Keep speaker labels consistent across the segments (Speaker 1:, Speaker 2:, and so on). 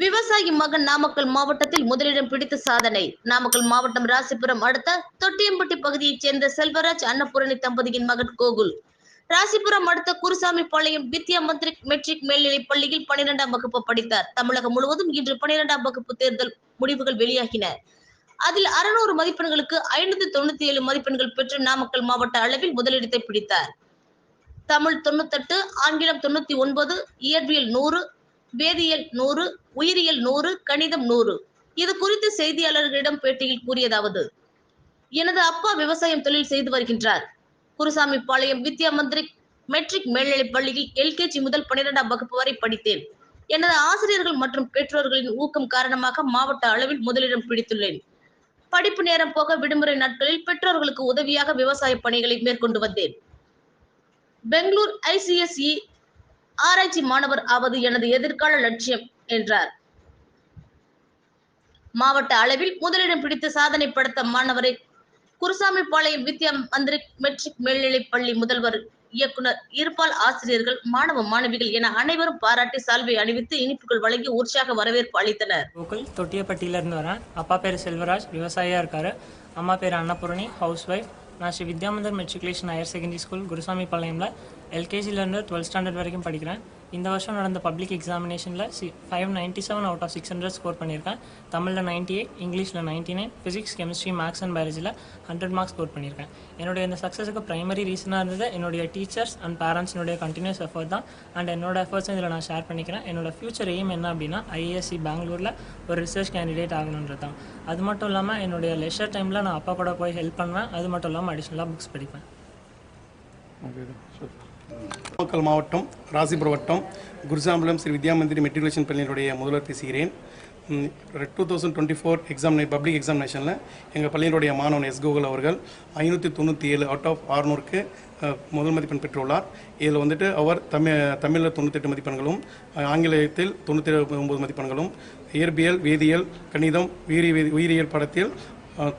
Speaker 1: விவசாயி மகன் நாமக்கல் மாவட்டத்தில் முதலிடம் பிடித்த சாதனை. நாமக்கல் மாவட்டம் ராசிபுரம் அடுத்த தொட்டியம்பட்டி பகுதியைச் சேர்ந்த செல்வராஜ் அன்னபூரணி தம்பதியின் மகன் கோகுல். ராசிபுரம் அடுத்த குருசாமி பாளையம் வித்யா மந்திரிக் மெட்ரிக் மேல்நிலைப் பள்ளியில் பனிரெண்டாம் வகுப்பு படித்தார். தமிழகம் முழுவதும் இன்று பனிரெண்டாம் வகுப்பு தேர்தல் முடிவுகள் வெளியாகின. அதில் அறுநூறு மதிப்பெண்களுக்கு ஐநூத்தி தொண்ணூத்தி ஏழு மதிப்பெண்கள் பெற்று நாமக்கல் மாவட்ட அளவில் முதலிடத்தை பிடித்தார். தமிழ் தொண்ணூத்தெட்டு ஆங்கிலம் தொண்ணூத்தி ஒன்பது இயற்பியல் நூறு வேதியியல் நூறு உயிரியல் நூறு கணிதம் நூறு. இது குறித்து செய்தியாளர்களிடம் பேட்டியில் கூறியதாவது எனது அப்பா விவசாயம் தொழில் செய்து வருகின்றார். குருசாமி பாளையம் வித்யா மந்திரிக் மெட்ரிக் மேல்நிலைப் பள்ளியில் எல்கேஜி முதல் பனிரெண்டாம் வகுப்பு வரை படித்தேன். எனது ஆசிரியர்கள் மற்றும் பெற்றோர்களின் ஊக்கம் காரணமாக மாவட்ட அளவில் முதலிடம் பிடித்துள்ளேன். படிப்பு நேரம் போக விடுமுறை நாட்களில் பெற்றோர்களுக்கு உதவியாக விவசாய பணிகளை மேற்கொண்டு வந்தேன். பெங்களூர் ஐசிஎஸ்இ ஆராய்ச்சி மாணவர் ஆவது எனது எதிர்கால லட்சியம் என்றார். மாவட்ட அளவில் முதலிடம் பிடித்து சாதனை படுத்த மாணவரை குருசாமி பாளையம் வித்யா மந்திரிக் மெட்ரிக் மேல்நிலைப் பள்ளி முதல்வர் இயக்குனர் இருபால் ஆசிரியர்கள் மாணவ மாணவிகள் என அனைவரும் பாராட்டி சால்வை அணிவித்து இனிப்புகள் வழங்கி உற்சாக வரவேற்பு அளித்தனர்.
Speaker 2: கோகுல் வரேன். அப்பா பேர் செல்வராஜ் விவசாயியா இருக்காரு. அம்மா பேர் அன்னபூரணி ஹவுஸ் ஒய்ஃப் நான் Sri Vidyamandir matriculation higher secondary school Gurusamy பாளையமில் எல்கேஜிலேருந்து டுவெல்த் ஸ்டாண்டர்ட் வரைக்கும் படிக்கிறேன். இந்த வருஷம் நடந்த public எக்ஸாமினேஷனில் C five ninety seven out of six hundred score பண்ணியிருக்கேன். தமிழில் நைன்ட்டி எயிட் இங்கிலீஷில் ninety nine physics chemistry maths and பயாலஜியில் hundred marks score பண்ணியிருக்கேன். என்னுடைய இந்த சக்ஸஸுக்கு ப்ரைமரி ரீசனாக இருந்தது என்னுடைய டீச்சர்ஸ் அண்ட் பேரண்ட்ஸினுடைய கண்டினியூஸ் எஃபர்ட் தான். அண்ட் என்னோட எஃபர்ட்ஸும் இதில் நான் ஷேர் பண்ணிக்கிறேன். என்னோட ஃபியூச்சர் எய்ம் என்ன அப்படின்னா ஐஏஎஸ்சி பெங்களூரில் ஒரு ரிசர்ச் கேண்டிடேட் ஆகணுன்றது தான். அது மட்டும் இல்லாமல் என்னுடைய லெஷர் டைமில் நான் அப்பா கூட போய் ஹெல்ப் பண்ணுவேன். அது மட்டும் இல்லாமல் அடிஷ்னலாக புக்ஸ் படிப்பேன்.
Speaker 3: நாமக்கல் மாவட்டம் ராசிபுரம் வட்டம் குருசாம்பலம் ஸ்ரீ வித்யாமந்திரி மெட்ரிகுலேஷன் பள்ளியினுடைய முதல்வர் பேசுகிறேன். Two thousand twenty four exam public எக்ஸாமினேஷனில் எங்கள் பள்ளியினுடைய மாணவன் எஸ் கோகுல் அவர்கள் ஐநூற்றி தொண்ணூற்றி ஏழு அவுட் ஆஃப் அறுநூறுக்கு முதல் மதிப்பெண் பெற்றுள்ளார். இதில் வந்துட்டு அவர் தமிழ் தமிழில் தொண்ணூத்தெட்டு மதிப்பெண்களும் ஆங்கிலேயத்தில் ஆங்கிலத்தில் தொண்ணூற்றி ஒன்பது மதிப்பெண்களும் இயற்பியல் வேதியியல் கணிதம் உயிரி உயிரியல் படத்தில்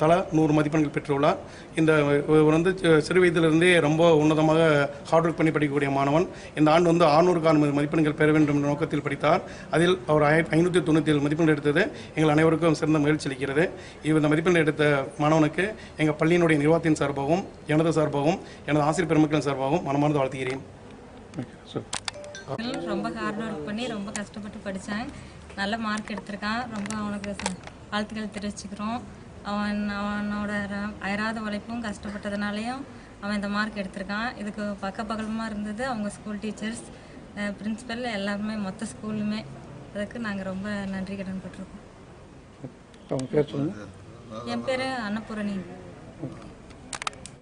Speaker 3: தலா நூறு மதிப்பெண்கள் பெற்றுள்ளார் இந்த இவர் வந்து சிறு வயதிலிருந்தே ரொம்ப உன்னதமாக ஹார்ட் ஒர்க் பண்ணி படிக்கக்கூடிய மாணவன். இந்த ஆண்டு வந்து ஆறுநூறுக்கு ஆறு மதிப்பெண்கள் பெற வேண்டும் என்ற நோக்கத்தில் படித்தார். அதில் அவர் ஐநூற்றி தொண்ணூற்றி ஏழு மதிப்பெண்கள் எடுத்தது. எங்கள் அனைவருக்கும் சிறந்த மகிழ்ச்சி அளிக்கிறது. இவர் இந்த மதிப்பெண்கள் எடுத்த மாணவனுக்கு எங்கள் பள்ளியினுடைய நிர்வாகத்தின் சார்பாகவும் எனது சார்பாகவும் எனது ஆசிரியர் பெருமக்களின் சார்பாகவும் மனமார்ந்து வாழ்த்துகிறேன்.
Speaker 4: ரொம்ப ஹார்ட் ஒர்க் பண்ணி ரொம்ப கஷ்டப்பட்டு படித்தேன். நல்ல மார்க் எடுத்திருக்கான். ரொம்ப அவனுக்கு வாழ்த்துக்கள் தெரிவிச்சுக்கிறோம். அவன் அவனோட அயராத உழைப்பும் கஷ்டப்பட்டதுனாலையும் அவன் இந்த மார்க் எடுத்திருக்கான். இதுக்கு பக்கபகலமாக இருந்தது அவங்க ஸ்கூல் டீச்சர்ஸ் பிரின்ஸிபல் எல்லாருமே மொத்த ஸ்கூலுமே அதுக்கு நாங்கள் ரொம்ப நன்றி கடன் பட்டிருக்கோம்.
Speaker 5: அவங்க பேர் சொல்லுங்கள்
Speaker 4: என் பேர் அன்னபூரணி.